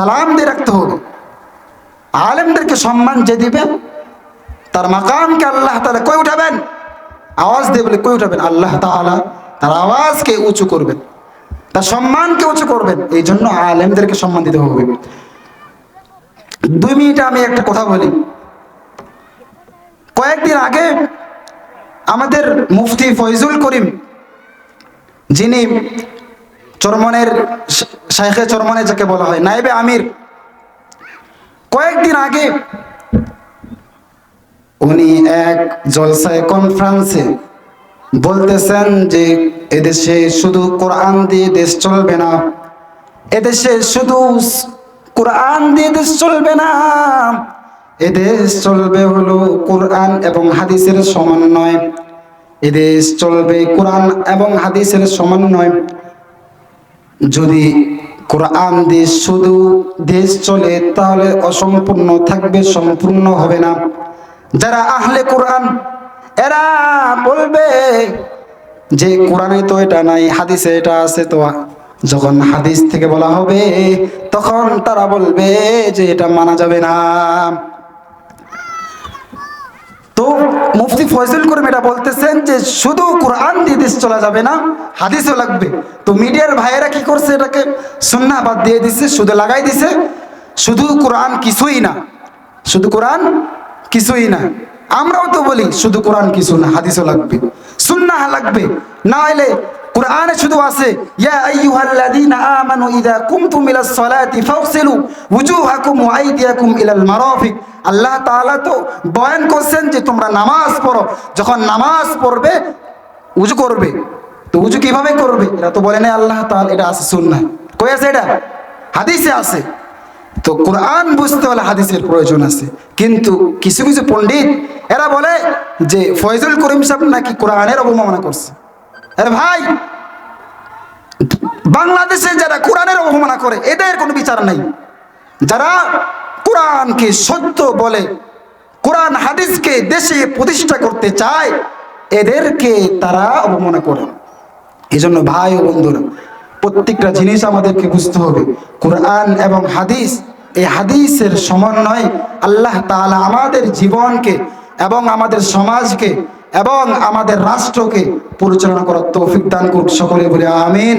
সালাম দিয়ে রাখতে হবে। আলেমদেরকে সম্মান যে দিবেন, তার মাকামকে আল্লাহ তালা কই উঠাবেন? আওয়াজ দিয়ে বলে, কই উঠাবেন? আল্লাহ তাআলা তার আওয়াজকে উঁচু করবেন, তার সম্মানকে উঁচু করবেন। এই জন্য আলেমদেরকে সম্মান দিতে হবে। দুই মিনিটে আমি একটা কথা বলি। কয়েকদিন আগে আমাদের মুফতি ফয়জুল করিম, যিনি চরমনের শাইখে চরমনে যাকে বলা হয়, নাইবে আমির। কয়েকদিন আগে উনি এক জলসায় কনফারেন্সে বলতেছেন যে, এদেশে শুধু কোরআন দিয়ে দেশ চলবে না, এদেশে শুধু কোরআন দিয়ে দেশ চলবে না, এদেশ চলবে হলো কোরআন এবং হাদিসের সমন্বয় এদেশ চলবে কোরআন এবং হাদিসের সমন্বয় যদি কোরআন দেশ শুধু দেশ চলে, তাহলে অসম্পূর্ণ থাকবে, সম্পূর্ণ হবে না। যারা আহলে কোরআন, এরা বলবে যে কোরআনে তো এটা নাই, হাদিসে এটা আছে তো। যখন হাদিস থেকে বলা হবে, তখন তারা বলবে যে এটা মানা যাবে না। মুফতি ফয়জুল করিম এটা বলতেছেন যে শুধু কোরআন দিয়ে দেশ চলা যাবে না, হাদিসও লাগবে। তো মিডিয়ার ভাইয়েরা কি করছে এটাকে? বাদ দিয়ে দিছে শুধু লাগাই দিছে। শুধু কোরআন কিছুই না। শুধু কোরআন কিছুই না। আমরাও তো বলি, শুধু কোরআন কিছু না, হাদিসও লাগবে। সুন্না লাগবে। না হলে কোরআনে শুধু আছে ইয়া আইয়ুহাল্লাযীনা আমানু ইযা কুমতুম ইলাস সালাতি ফাগসিলু ওয়ুজুহাকুম ওয়া আইদিয়াকুম ইলাল মারাফিক আল্লাহ তাআলা তো বয়ান করছেন যে তোমরা নামাজ পড়ো যখন নামাজ পড়বে উজু করবে তো উজু কীভাবে করবে এটা তো বলে নাই আল্লাহ তাআলা এটা আছে সুন্নাহ কই আছে এটা হাদিসে আছে তো কোরআন বুঝতে হলে হাদিসের প্রয়োজন আছে কিন্তু কিছু কিছু পণ্ডিত এরা বলে যে ফয়জুল করিম সাহেব নাকি কোরআনের অবমাননা করছে আরে ভাই বাংলাদেশে যারা কোরআনের অবমাননা করে, এদের কোনো বিচার নাই। যারা কোরআনকে সত্য বলে, কোরআন হাদিসকে দেশে প্রতিষ্ঠা করতে চায়, এদেরকে তারা অবমাননা করে। এই জন্য ভাই ও বন্ধুরা, প্রত্যেকটা জিনিস আমাদেরকে বুঝতে হবে। কোরআন এবং হাদিস, এই হাদিসের সমন্বয় আল্লাহ তাআলা আমাদের জীবনকে এবং আমাদের সমাজকে এবং আমাদের রাষ্ট্রকে পরিচালনা করার তৌফিক দান করুক সকলে বলে আমিন।